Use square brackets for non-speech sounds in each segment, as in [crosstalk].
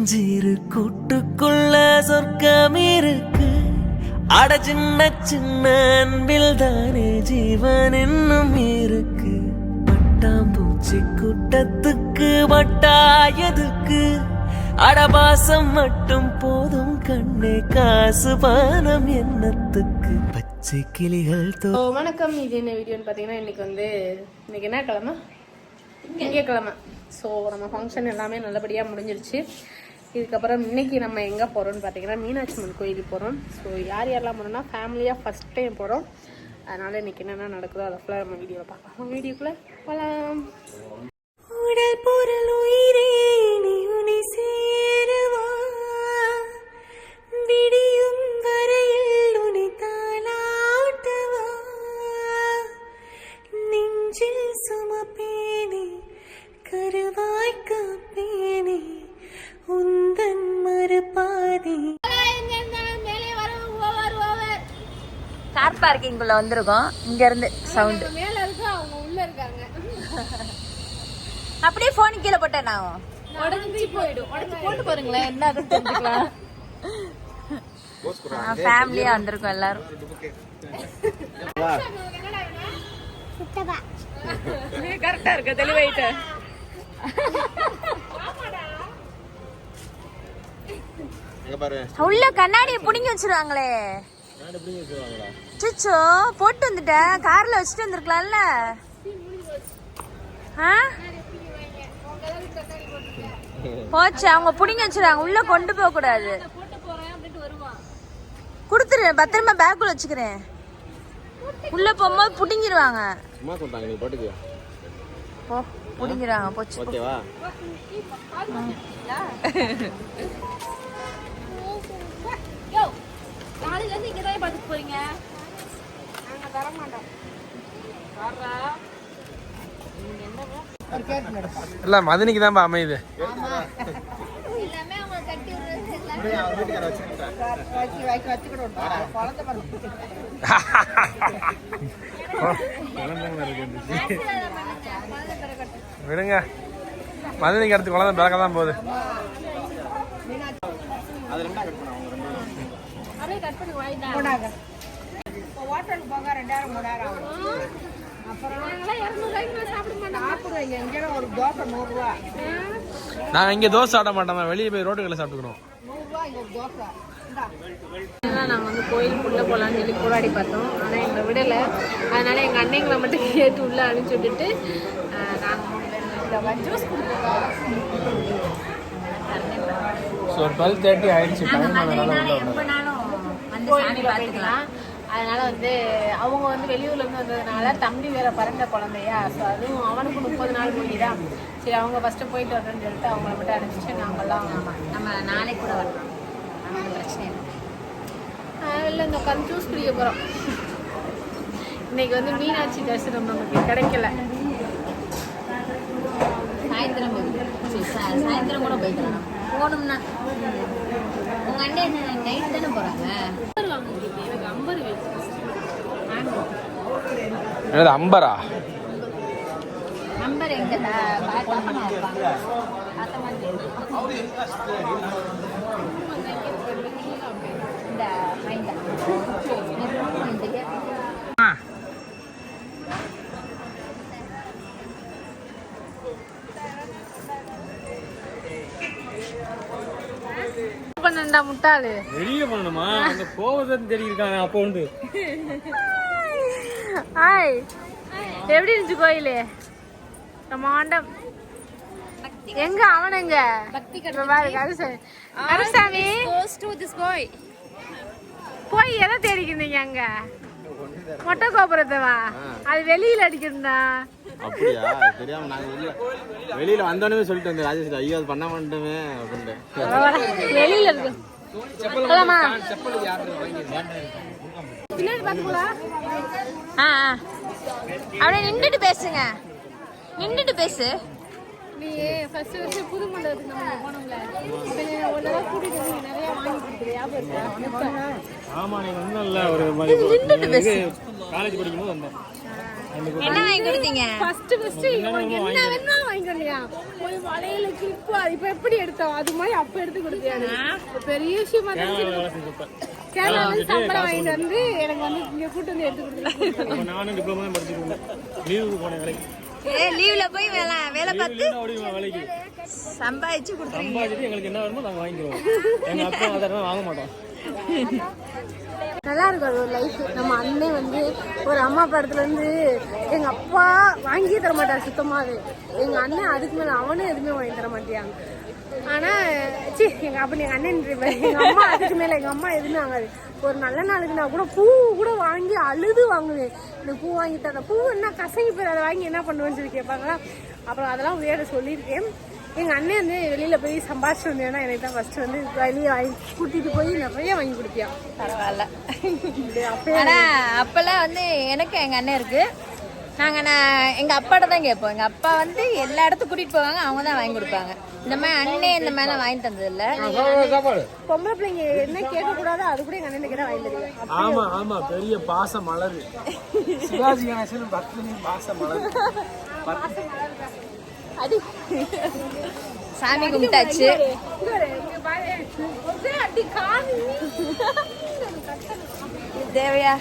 சின்னஞ்சிறு கூட்டுக்குள்ள சொர்க்கம் இருக்கு. அட சின்ன சின்ன அன்பில் தானே ஜீவன் இன்னும் இருக்கு. பட்டாம்பூச்சி கூட்டத்துக்கு வட்டாயதுக்கு அடபாசம் மட்டும் போதும் கண்ணே காசு பானம் என்னத்துக்கு? பச்சை கிளிகள் தோ ஓ வணக்கம். இது என்ன வீடியோன்னு பார்த்தீங்கன்னா இன்னைக்கு வந்து இன்னைக்கு என்ன கிழமை? திங்கக்கிழமை ஸோ நம்ம ஃபங்க்ஷன் எல்லாமே நல்லபடியாக முடிஞ்சிருச்சு. இதுக்கப்புறம் இன்னைக்கு நம்ம எங்கே போகிறோம்னு பார்த்தீங்கன்னா மீனாட்சி அம்மன் கோயிலுக்கு போகிறோம் ஸோ யார் யாரெல்லாம் போகிறோம்னா ஃபேமிலியாக ஃபஸ்ட் டைம் போகிறோம் அதனால் இன்னைக்கு என்னென்ன நடக்குதோ அதை ஃபுல்லாக நம்ம வீடியோவில் பார்க்கலாம். வீடியோக்குள்ளே போகலாம் உடல் பொருள் உயிரே கார் பார்க்கிங்குள்ள வந்திருக்கோம். இங்க இருந்து சவுண்ட் மேலே இருக்கு அவங்க உள்ளே இருக்காங்க. அப்படியே போன் கீழே போட்டேன் நான். உடஞ்சி போயிடும். உடஞ்சி போட்டு பாருங்களேன். என்ன தெரிஞ்சுக்கலாம். ஃபேமிலியா வந்திருக்கோம் எல்லாரும். கரெக்டாக இருக்கு தெளிவாயிட்டு. உள்ள கண்ணாடியை புடிங்கி வச்சிருவாங்களே? சுச்சோ போட்டு வந்துட்டேன். கார்ல வச்சுட்டு வந்திருக்கலாம்ல. ஆ? போச்சு அவங்க புடிங்கி வச்சிருவாங்க உள்ள கொண்டு போக கூடாது. கொடுத்துரு பத்திரமா பேக்குள்ள வச்சுக்கிறேன். உள்ள போகும்போது புடிங்கிருவாங்க. சும்மா சொல்றாங்க நீ பாட்டுக்கு போ புடிங்கிருவாங்க போச்சு போ. ஓகேவா? இல்ல மதனிக்கு தான்ப்பா அமையுது. விடுங்க. மதனிக்கு அடுத்து குழந்தை பிறக்க தான் போகுது நாங்க இங்க தோசை சாப்பிட மாட்டோம் வெளியே போய் ரோட்டுகளை சாப்பிட்டுக்கிறோம் நாங்கள் வந்து கோயிலுக்குள்ளே போகலான்னு சொல்லி போராடி பார்த்தோம். ஆனால் எங்களை விடலை. அதனால எங்கள் அன்னைங்களை மட்டும் கேட்டு உள்ளே அனுப்பிச்சி விட்டுட்டு நாங்கள் ஜூஸ் ஸோ டுவெல் தேர்ட்டி ஆயிடுச்சு. டைம் கோயிலுக்குள்ள போய்க்கலாம். அதனால வந்து அவங்க வந்து வெளியூர்ல இருந்து வந்ததுனால தம்பி வேற பிறந்த குழந்தையா ஸோ அதுவும் அவனுக்கு முப்பது நாள் முடியுதான் சரி அவங்க ஃபர்ஸ்ட் போயிட்டு வரேன்னு சொல்லிட்டு அவங்கள மட்டும் அனுப்பிச்சு நாங்கெல்லாம் நம்ம நாளைக்கு கூட வரலாம். ஒண்ணும் பிரச்சனை இல்லை. வெளில இந்த உட்காந்து ஜூஸ் குடிக்க போறோம். இன்னைக்கு வந்து மீனாட்சி தரிசனம் நமக்கு கிடைக்கல. சாயந்தரம் சாயந்தரம் கூட போய்க்கலாம் போகணும்னா உங்க அண்ணன் நைட் தானே வயசு என்னது அம்பரா? நம்பர் எங்க இந்த பண்ணண்டா முட்டாளு. வெளியே பண்ணணுமா அங்க போவதுன்னு தெரியிருக்காங்க அப்போ வந்து. ஹாய். எப்படி இருந்துச்சு கோயிலு? பிரம்மாண்டம். எங்க அவனுங்க கருசாமி. போய் எதை தேடிக்கிறீங்க அங்க? மொட்டை கோபுரத்தவா? அது வெளியில அடிக்கிறதா? அப்படியா? தெரியாம நாங்க வெளியில வெளியில வந்தோடனே சொல்லிட்டு வந்தேன் ராஜேஷ் ஐயோ அது பண்ண மாட்டோமே அப்படின்ட்டு. வெளியில இருக்கு. அப்படியே நின்றுட்டு பேசுங்க. நின்றுட்டு பேசு. நீ ஃபர்ஸ்ட் ஃபர்ஸ்ட் புது மண்டபத்துக்கு நம்ம போனோம்ல. இப்ப நீ ஒரு தடவை கூட்டிட்டு வந்து நீ நிறைய வாங்கி கொடுத்துரு ஞாபகம் இருக்கா? ஆமா நீங்க வந்தல ஒரு என்ன வாங்கி கொடுத்தீங்க? ஃபர்ஸ்ட் ஃபர்ஸ்ட் என்ன வேணுமோ வாங்கி வாங்கிட்டு வந்தியா? ஒரு வளையல கிளிப்பு அது இப்ப எப்படி எடுத்தோம்? அது மாதிரி அப்ப எடுத்து கொடுத்தியா பெரிய விஷயமா தெரிஞ்சு கேரளால சம்பளம் வாங்கிட்டு வந்து எனக்கு வந்து இங்க கூட்டு வந்து எடுத்து கொடுத்துருக்காங்க நானும் டிப்ளமோ தான் படிச்சுட்டு இருந்தேன். லீவுக்கு போனேன் வேலைக்கு. ஏ லீவ்ல போய் வேலை வேலை பார்த்து சம்பாதிச்சு சம்பாதிச்சுட்டு எங்களுக்கு என்ன வேணுமோ நாங்கள் வாங்கிக்கிறோம். எங்கள் அப்பா அதெல்லாம் வாங்க மாட்டோம். நல்லா இருக்கும் அது ஒரு லைஃப் நம்ம அண்ணன் வந்து ஒரு அம்மா படத்துல இருந்து எங்க அப்பா வாங்கியே தர மாட்டார் சுத்தமாவே. எங்க அண்ணன் அதுக்கு மேல அவனும் எதுவுமே வாங்கி தர மாட்டியாங்க ஆனா சி எங்க அப்ப எங்க அண்ணன் எங்க அம்மா அதுக்கு மேல எங்க அம்மா எதுவுமே வாங்காது. ஒரு நல்ல நாளுக்கு நான் கூட பூ கூட வாங்கி அழுது வாங்குவேன். இந்த பூ வாங்கி தர பூ என்ன கசங்கி போய் அதை வாங்கி என்ன பண்ணுவேன்னு சொல்லி கேட்பாங்களா? அப்புறம் அதெல்லாம் வேற சொல்லியிருக்கேன். எங்க அண்ணன் வந்து வெளியில போய் சம்பாதிச்சு வந்தேன்னா எனக்கு தான் ஃபர்ஸ்ட் வந்து வெளியே வாங்கி கூட்டிட்டு போய் நிறைய வாங்கி கொடுப்பியான் பரவாயில்ல. அப்பயே ஆனா அப்பெல்லாம் வந்து எனக்கு எங்க அண்ணன் இருக்கு. நாங்க நான் எங்க அப்பாட்ட தான் கேட்போம். எங்க அப்பா வந்து எல்லா இடத்துக்கும் கூட்டிட்டு போவாங்க அவங்க தான் வாங்கி கொடுப்பாங்க. இந்த மாதிரி அண்ணன் இந்த மாதிரி வாங்கி தந்தது இல்ல சாப்பாடு. பொம்பளை பிள்ளைங்க என்ன கேட்க கூடாதோ அது கூட எங்க அண்ணன் கிட்ட வாங்கி தருவேன் ஆமா ஆமா பெரிய பாச மலர் சிவாஜி கணேசன் பத்மினி பாச மலர் [laughs] அடி. சாமி கும்பிட்டாச்சு. தேவையா?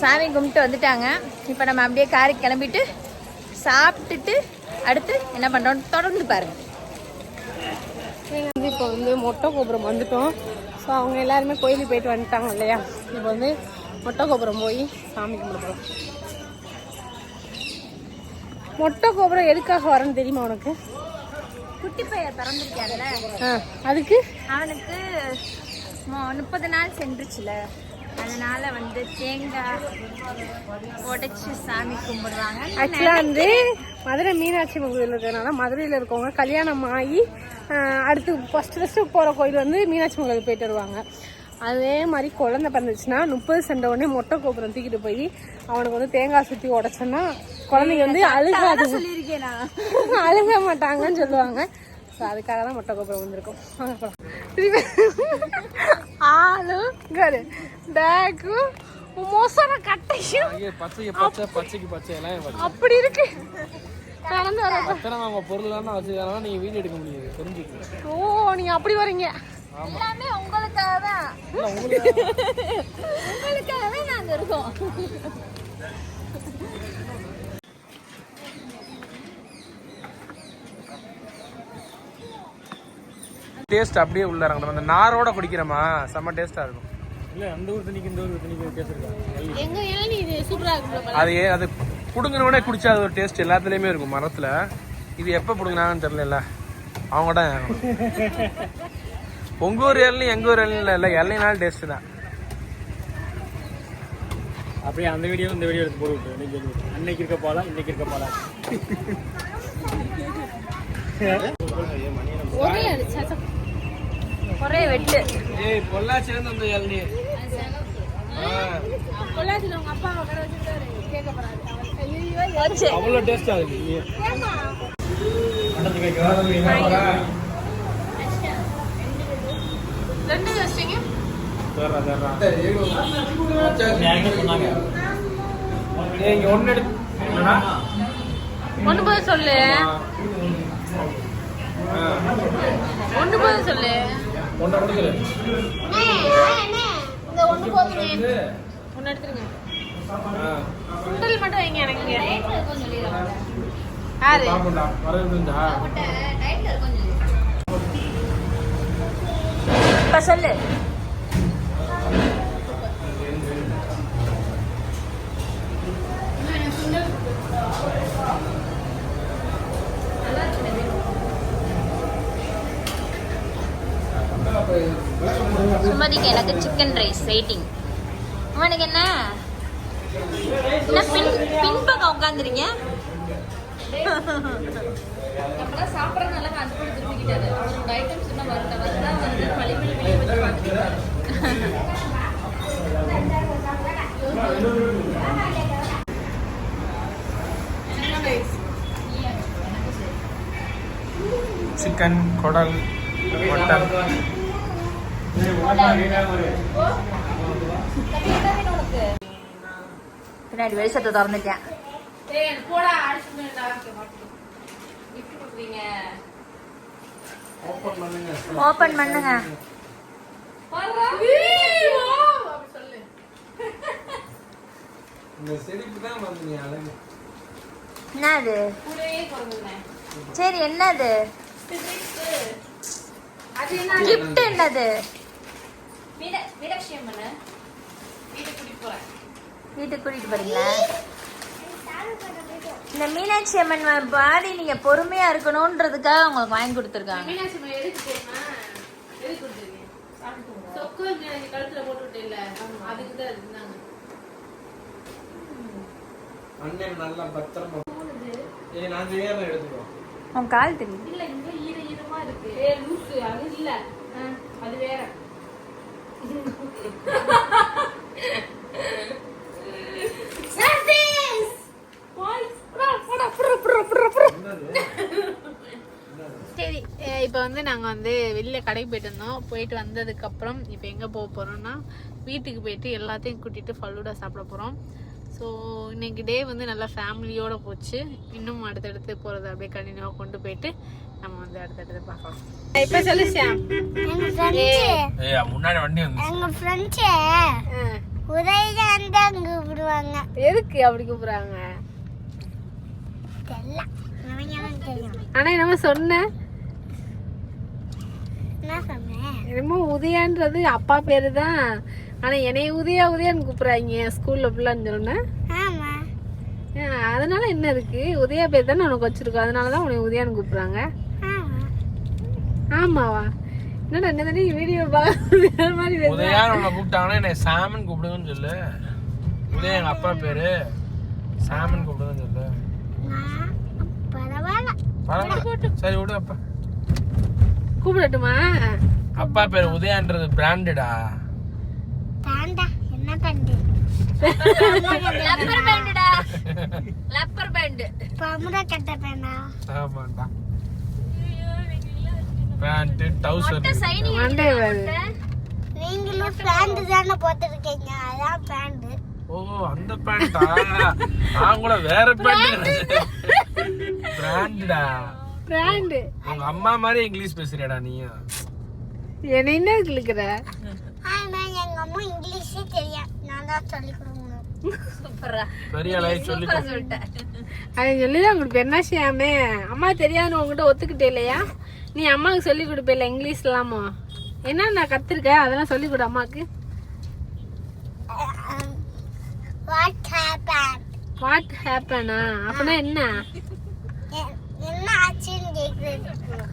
சாமி கும்பிட்டு வந்துட்டாங்க. இப்போ நம்ம அப்படியே காருக்கு கிளம்பிட்டு சாப்பிட்டுட்டு அடுத்து என்ன பண்றோம்? தொடர்ந்து பாருங்க. வந்து இப்போ வந்து மொட்டை கோபுரம் வந்துட்டோம். ஸோ அவங்க எல்லாருமே கோயிலுக்கு போயிட்டு வந்துட்டாங்க இல்லையா? இப்போ வந்து மொட்டை கோபுரம் போய் சாமி கும்பிடுறோம் மொட்டை கோபுரம் எதுக்காக வரேன்னு தெரியுமா உனக்கு? குட்டி பையன் திறந்துருக்காங்கல்ல ஆ அதுக்கு? அவனுக்கு முப்பது நாள் சென்றுச்சுல. அதனால வந்து தேங்காய் உடைச்சு சாமி கும்பிடுவாங்க. ஆக்சுவலாக வந்து மதுரை மீனாட்சி கோயில் இருக்கிறதுனால மதுரையில் இருக்கவங்க கல்யாணம் ஆகி அடுத்து ஃபஸ்ட்டு ஃபஸ்ட்டு போகிற கோயில் வந்து மீனாட்சி கோயில் போயிட்டு வருவாங்க. அதே மாதிரி குழந்தை பிறந்துச்சுன்னா முப்பது சென்ற உடனே மொட்டை கோபுரம் தூக்கிட்டு போய் அவனுக்கு வந்து தேங்காய் சுற்றி உடைச்சோன்னா குழந்தைங்க வந்து அழுகாது [laughs] அழுக மாட்டாங்கன்னு சொல்லுவாங்க. ஸோ அதுக்காக தான் மொட்டை கோபுரம் வந்திருக்கும். வாங்க ஆளு கரு பேக்கு மோசமான கட்டையும். அப்படி இருக்கு. நடந்து வர அத்தனை அவங்க பொருள் தான் வச்சுக்கலாம் நீங்க வீடியோ எடுக்க முடியாது. தெரிஞ்சுக்கணும் ஓ நீங்க அப்படி வரீங்க. எல்லாமே உங்களுக்காக. தான் உங்களுக்காகவே நாங்க இருக்கோம். டேஸ்ட் அப்படியே உள்ள இறங்கணும். அந்த நாரோட குடிக்கிறோமா? செம்ம டேஸ்டா இருக்கும். இல்லை அந்த ஊர் தண்ணிக்கு இந்த ஊர் தண்ணிக்கு வித்தியாசம் எங்க இளநீ இது சூப்பரா இருக்கு அது ஏ- அது புடுங்கினோடனே குடிச்சா அது ஒரு டேஸ்ட் எல்லாத்துலேயுமே இருக்கும் மரத்தில். இது எப்போ பிடுங்கினாங்கன்னு தெரியல அவங்க தான் [laughs] உங்கள் ஊர் இளநீ எங்கள் ஊர் இளநீ இல்லை இளநினாலும் டேஸ்ட்டு தான். அப்படியே அந்த வீடியோ இந்த வீடியோ எடுத்து போட்டு விட்டு அன்னைக்கு இருக்க போலாம் இன்னைக்கு இருக்க போலாம் ஒரே வெட்டு. ஏய் பொள்ளாச்சிலேருந்து அந்த இளநீ பொள்ளாச்சியில் உங்க அப்பா கடை வச்சுட்டாரு கேட்க போறாரு. ஐயோ போச்சு அவ்வளோ டேஸ்ட்டாக இருக்கு ரெண்டு இங்கே ஒன்று போது சொல்லு ஒன்று போது சொல்லு. ஒன்றை கொடுக்குது இந்த ஒன்று போதுங்க ஒன்று எடுத்துருங்க. சுண்டல் மட்டும் வைங்க எனக்கு. யாரு இப்ப சொல்லு சுமதிக்கு எனக்கு சிக்கன் ரைஸ் வெயிட்டிங் உனக்கு என்ன? என்ன பின் பின்பக்கம் உட்காந்துருங்க [laughs] சாப்பிட்றதுனால அது கூட திருப்பிக்கிட்டாரு அவரோட ஐட்டம்ஸ் இன்னும் வரல வந்தா வந்து பழிமொழி வெளியே வச்சு பார்த்துக்கிட்டாரு. சிக்கன் குடல் மட்டன் பின்னாடி வெளிச்சத்தை திறந்துட்டேன். கொடுத்தீங்க ஓப்பன் பண்ணுங்க ஓபன் பண்ணுங்க. சொல்லு இந்த செடிக்கு தான் வந்து நீ அழகு. என்னது? சரி என்னது? அது என்ன? Gift என்னது? மீனாட்சி அம்மன் வீட்டுக்கு கூட்டிட்டு போறேன். வீட்டுக்கு கூட்டிட்டு போறீங்களா? இந்த மீனாட்சி அம்மன் பாடி நீங்க பொறுமையா இருக்கணும்ன்றதுக்காக உங்களுக்கு வாங்கி கொடுத்துருக்காங்க. மீனாட்சி அம்மன் எதுக்கு தெரியுமா? எதுக்கு கொடுத்துருக்கீங்க? சொக்கு நீ கழுத்துல போட்டு விட்டேல்ல அதுக்கு தான் இருந்தாங்க. அண்ணன் நல்லா பத்திரமா ஏய் நான் தெரியாம எடுத்துக்கோ. உன் கால் தெரியும் இல்ல இங்க ஈர ஈரமா இருக்கு. ஏ லூசு அது இல்ல. அது வேற. [laughs] சரி இப்போ வந்து நாங்கள் வந்து வெளியில கடைக்கு போயிட்டு இருந்தோம் போயிட்டு வந்ததுக்கப்புறம் இப்போ எங்கே போக போகிறோம்னா வீட்டுக்கு போயிட்டு எல்லாத்தையும் கூட்டிகிட்டு ஃபலூடா சாப்பிட போகிறோம் ஸோ இன்னைக்கு டே வந்து நல்லா ஃபேமிலியோட போச்சு. இன்னும் அடுத்தடுத்து போகிறத அப்படியே கண்டினியூவாக கொண்டு போயிட்டு நம்ம வந்து அடுத்தடுத்து பார்க்கலாம். இப்போ சொல்லு சாம் ஏய் முன்னாடி வண்டி வந்து எங்க ஃப்ரெண்ட்ஸே உதயகாந்த் தான் கூப்பிடுவாங்க. எதுக்கு அப்படி கூப்பிடுறாங்க? ஆனால் என்னமோ சொன்னேன் என்னமோ உதயான்றது அப்பா பேரு தான் ஆனா என்னைய உதயா உதயான்னு கூப்பிடுறாங்க. ஸ்கூல்ல ஃபுல்லான்னு சொன்னேன் ஆமா. அதனால என்ன இருக்கு? உதயா பேர் தானே உனக்கு வச்சிருக்கோம். அதனால தான் உனக்கு உதயான்னு கூப்பிடுறாங்க. ஆமா. ஆமாவா? என்னடா என்ன தானே வீடியோ வேற மாதிரி? உதயான்னு உன்னை கூப்பிட்டாங்கன்னா என்னை சாமன் கூப்பிடுங்கன்னு சொல்லு. உதயா எங்க அப்பா பேரு. சாமன் கூப்பிடுங்கன்னு சொல்லு. சரி விடு அப்பா. கூப்பிடட்டுமா? அப்பா பேர் உதயான்றது பிராண்டடா. தாண்டா என்ன பண்ணு லப்பர் பேண்டுடா. Rubber band. பமுடா கட்ட பேண்டா ஆமாண்டா. பேண்ட் டவுசர் சைனிங் மண்டே நீங்களும் பேண்ட். தானே போட்டிருக்கீங்க. அதான் பேண்ட் ஓ அந்த பேண்டா? நான் கூட வேற பேண்ட். பிராண்டடா பிராண்டு உங்க அம்மா மாதிரி இங்கிலீஷ் பேசுறியாடா நீ என்ன என்ன இழுக்கிற ஆனா எங்க அம்மா இங்கிலீஷே தெரியும் நான் தான் சொல்லி கொடுக்கணும். சூப்பரா பெரிய லைஃப் சொல்லி சொல்லிட்டேன் அதை சொல்லிதான் உங்களுக்கு என்ன செய்யாமே. அம்மா தெரியாதுன்னு உங்ககிட்ட ஒத்துக்கிட்டே இல்லையா? நீ அம்மாவுக்கு சொல்லி கொடுப்பில்ல இங்கிலீஷ் இல்லாமோ. என்ன நான் கத்துருக்க? அதெல்லாம் சொல்லி கொடு வாட் ஹேப்பன் வாட் ஹேப்பனா அப்படின்னா என்ன என்ன? ஆச்சுன்னு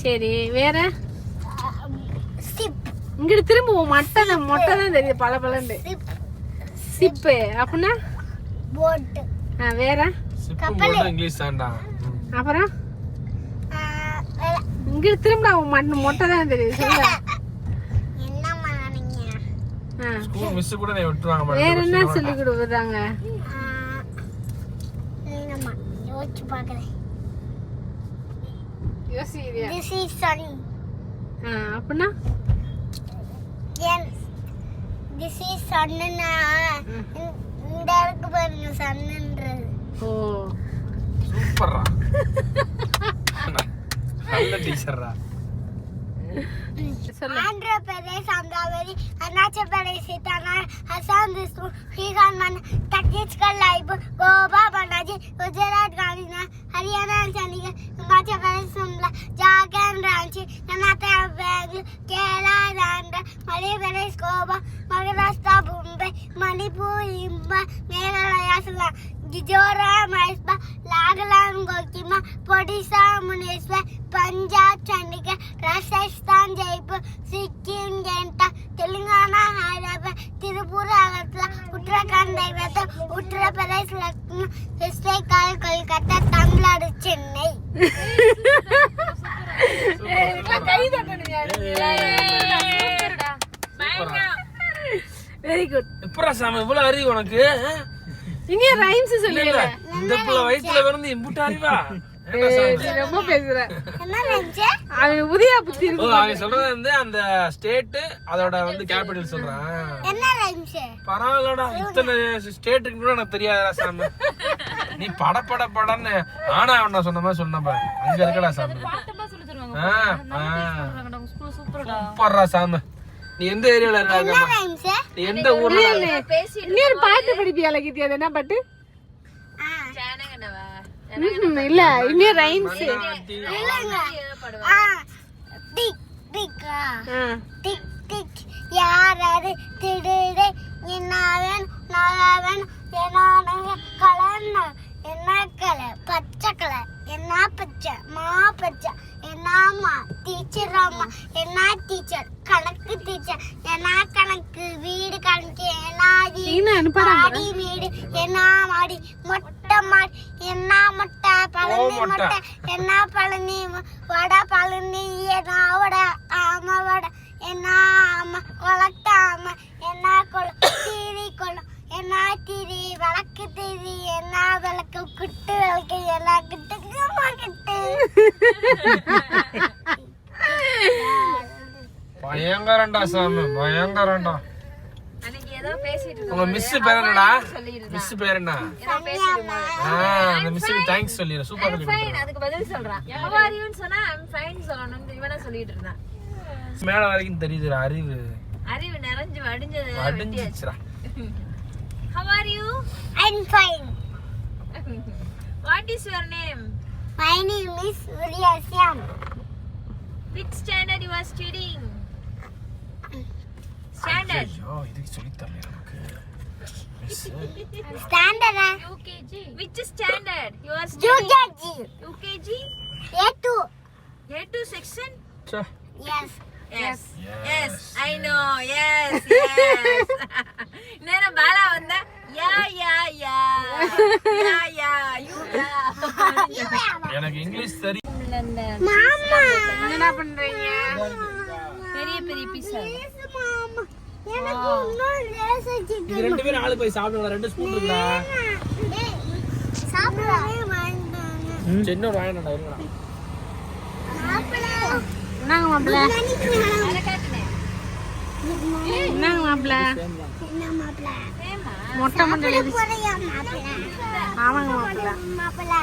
சரி வேற? சிப் இங்கிட்டு திரும்ப மட்டை தான் மொட்டை தான் தெரியுது பல பலண்டு சிப் சிப்பு. அப்படின்னா போட் ஆ, வேற? இங்கிலீஷ் தான்டா. அப்புறம்? இங்கிட்டு திரும்ப உன் மட்டை மொட்டை தான் தெரியுது சொல்லு என்னம்மா நீங்க ஆ, ஸ்கூல் மிஸ் கூட நீ விட்டுருவாங்க வேற. என்ன சொல்லி கொடுக்குறாங்க? யோசிச்சு பாக்குறேன் யோசிக்கிறியா? திஸ் இஸ் சன் ஆ, அப்படின்னா? திஸ் இஸ் இந்த இருக்கு பாருங்க சன்னுன்றது ஓ. சூப்பர்ரா. நல்ல டீச்சர்ரா आंध्र प्रदेश अमरावती, अरुणाचल प्रदेश असम छत्तीसगढ़ लाइव गोवा बनाजी गुजरात गांधीना हरियाणा, चंडीगढ़, हिमाचल प्रदेश झारखंड, रांची केरला, आंध्र मध्य प्रदेश, गोवा, महाराष्ट्र, मुंबई, मणिपुर मेघालय मिजोरम मैसबा नागालैंड ओडिशा, मुनेश्वर, पंजाब உனக்கு? இங்க ரைம்ஸ் இல்ல சொல்லு இல்ல இந்த புள்ள வயித்துல பிறந்து இம்புட்டு அறிவா ரொம்ப பேசுற. அவன் உதயா புத்தி அவன் சொல்றது வந்து அந்த ஸ்டேட் அதோட வந்து கேபிட்டல் சொல்றான். என்ன ரைம்ஸ் பரவாயில்லடா இத்தனை ஸ்டேட்டுக்கு கூட எனக்கு தெரியாதா சாமி. நீ பட பட படன்னு. ஆனா அவன சொன்ன மாதிரி சொன்னப்ப அங்க இருக்கடா சாமி. சூப்பர்ரா சாமி. நீ எந்த ஏரியால நீ எந்த ஊர்ல இன்னொரு பாட்டு படிப்பியா கீர்த்தி அது என்ன பாட்டு? இல்ல இன்னும் rhymes tick tick tick tick யாராரு திடுடே என்னவன் பயங்கரண்டா சாமி பயங்கரண்டா உங்க மிஸ் பேர் என்னடா? மிஸ் பேர் என்ன? ஆ அந்த மிஸ்ஸுக்கு தேங்க்ஸ் சொல்லிடு சூப்பர் சொல்லி ஃபைன் அதுக்கு பதில் சொல்றான். How are you சொன்னா i'm fine சொல்லணும் இவனா சொல்லிட்டு இருந்தான். மேல வரைக்கும் தெரியுதுடா அறிவு. அறிவு நிறைஞ்சு வடிஞ்சது அடிஞ்சிச்சுடா how are you? I'm fine. what is your name? My name is Surya Syam. which standard you are studying standard ஐயோ இதுக்கு சொல்லி தரல நமக்கு miss Standard uh, UKG which standard you are studying UKG. UKG A2. A2 section say Yes. yes yes i know yes yes நேரம் பாலா வந்தா யா யா யா யா yeah you யா எனக்கு English Mama. என்ன பண்றீங்க? பெரிய பெரிய பீஸா ரெண்டு பேரும் ஆளு போய் சாப்பிடுங்க. ரெண்டு ஸ்பூன் சரி இன்னொரு வாங்கினடா இருங்கடா. சாப்பிட என்னங்க மாப்பிள்ள மொட்டை மண்டல ஆமாங்க மாப்பிள்ள மாப்பிள்ள